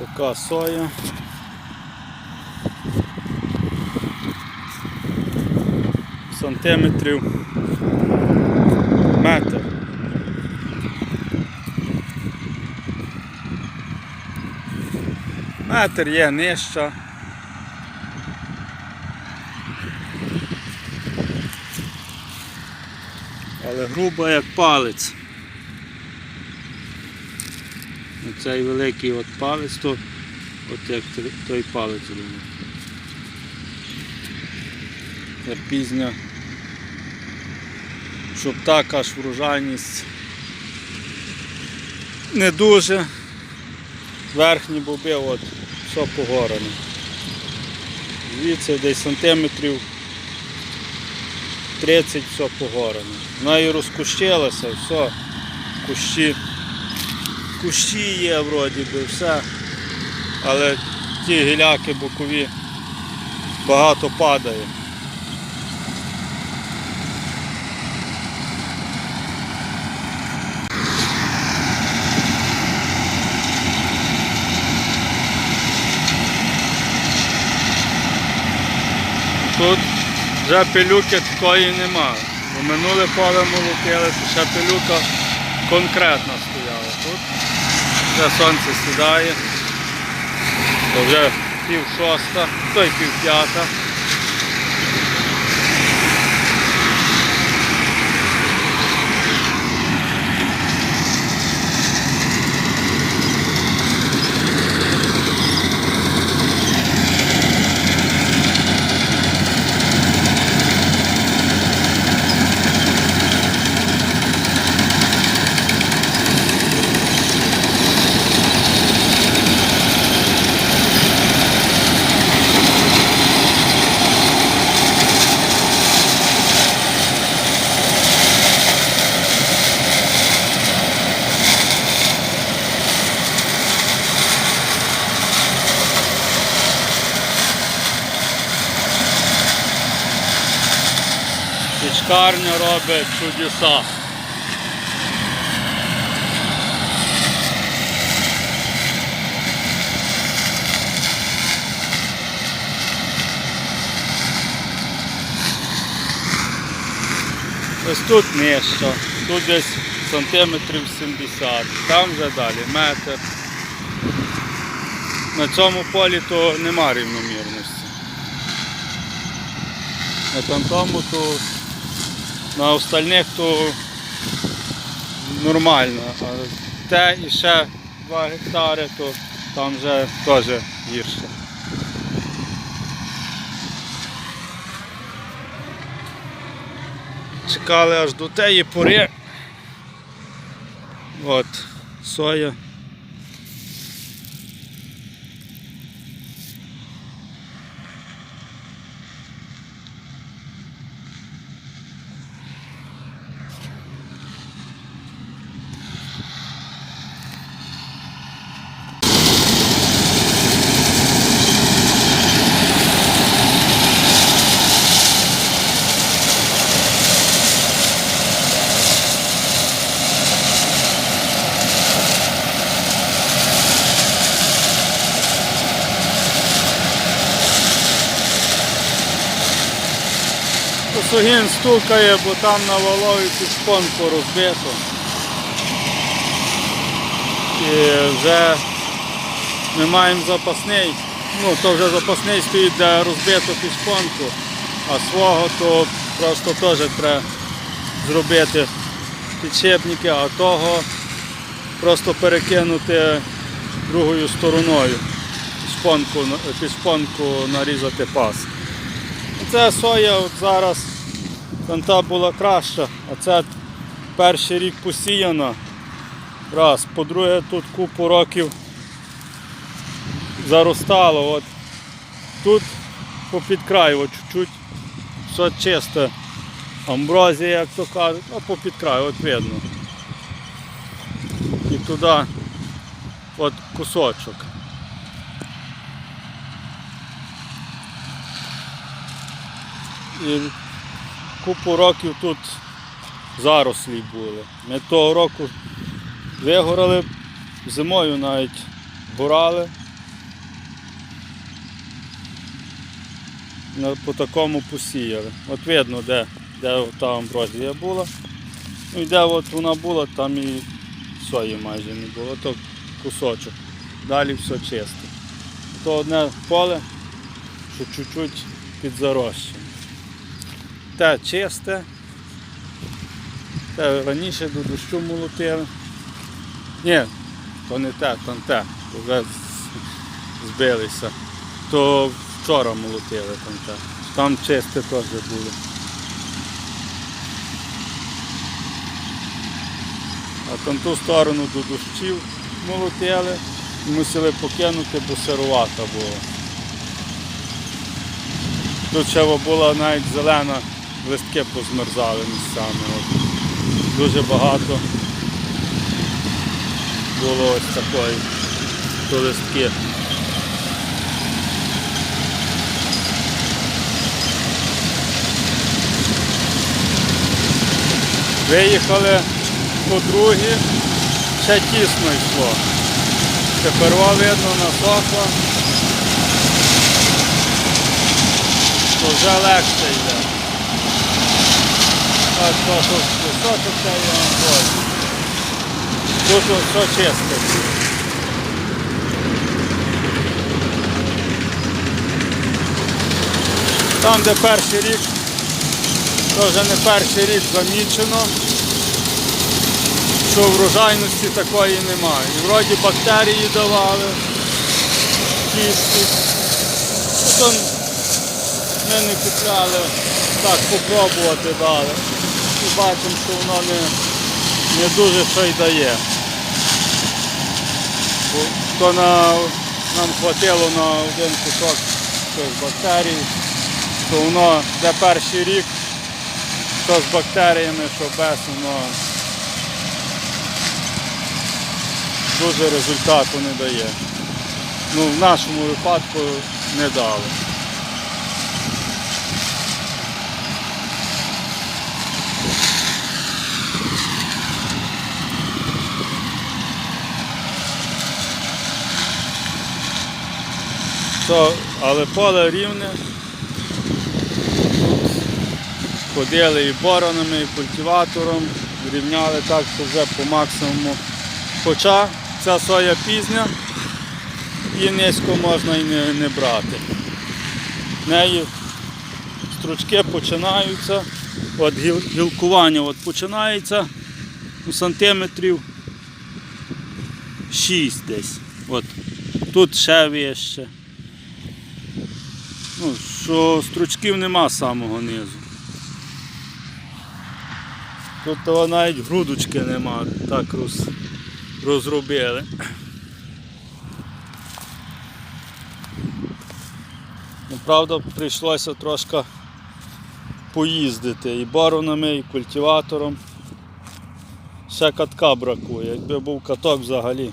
Така соя. Сантиметрів метр. Метр є нижча. Але груба як палець. Оцей великий от палець, то от як той палець думаю. Це пізня. Щоб так аж врожайність не дуже. Верхні боби от все погоране. Звідси десь сантиметрів 30 все погоране. Вона і розкущилася, все, кущі. Кущі є вроді би, все. Але ті гіляки бокові багато падає. Тут вже пилюки такої нема. Бо минуле поле молотили, ще пилюка конкретно стояла. Тут вже сонце сідає, то вже пів шоста, то й пів п'ята. Пічкарня робить чудеса. Ось тут нижче, тут десь сантиметрів 70, там вже далі метр. На цьому полі то нема рівномірності. На тому то на остальних то нормально. А те і ще 2 гектари, то там вже теж гірше. Чекали аж до тієї пори. От, соя. Косогін стукає, бо там на воловиці шпонку розбито. І вже ми маємо запасний, ну то вже запасний стоїть, де розбито шпонку, а свого то просто теж треба зробити підшипники, а того просто перекинути другою стороною, шпонку, під шпонку нарізати пас. Це соя зараз там та була краща, а це перший рік посіяна. Раз. По-друге, тут купу років заростало. От. Тут попід от чуть-чуть все чисте. Амброзія, як то кажуть, ну попід край, от видно. І туди от кусочок. І купу років тут зарослі були. Ми того року вигорали, зимою навіть бурали. По такому посіяли. От видно, де де та амброзія була. Ну і де от вона була, там і сої майже не було. То кусочок. Далі все чисто. То одне поле, що чуть-чуть підзарощене. Те чисте. Те раніше до дощу молотили. Ні, то не те, там те, то вже збилися. То вчора молотили там те. Там чисте теж було. А там ту сторону до дощів молотили, мусили покинути, бо сирувата була. Тут ще була навіть зелена, листки позмерзали місцями. От. Дуже багато було ось такої то листки. Виїхали по другі, ще тісно йшло. Тепер видно насохло, то вже легше йде. Тут все чисте. Там, де перший рік, то вже не перший рік замічено, що врожайності такої немає. І вроді бактерії давали. Потім ми не купляли, так попробувати дали. І бачимо, що воно не, не дуже що й дає. То на, нам хватило на один кусок цих бактерій, то воно де перший рік, що з бактеріями, що без, воно дуже результату не дає. Ну, в нашому випадку не дали. То, але поле рівне. Ходили і боронами, і культиватором, рівняли так, що вже по максимуму. Хоча ця соя пізня і низько можна і не, не брати. В неї стручки починаються, от гіл- гілкування от починається у сантиметрів 6 десь. От. Тут ще вище. Ну, що стручків нема з самого низу. Тут навіть грудочки нема, так роз, розробили. Ну, правда, прийшлося трошки поїздити і баронами, і культиватором. Ще катка бракує. Якби був каток взагалі,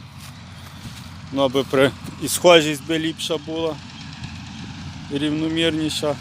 ну, аби при... і схожість би ліпша була рівномірніша.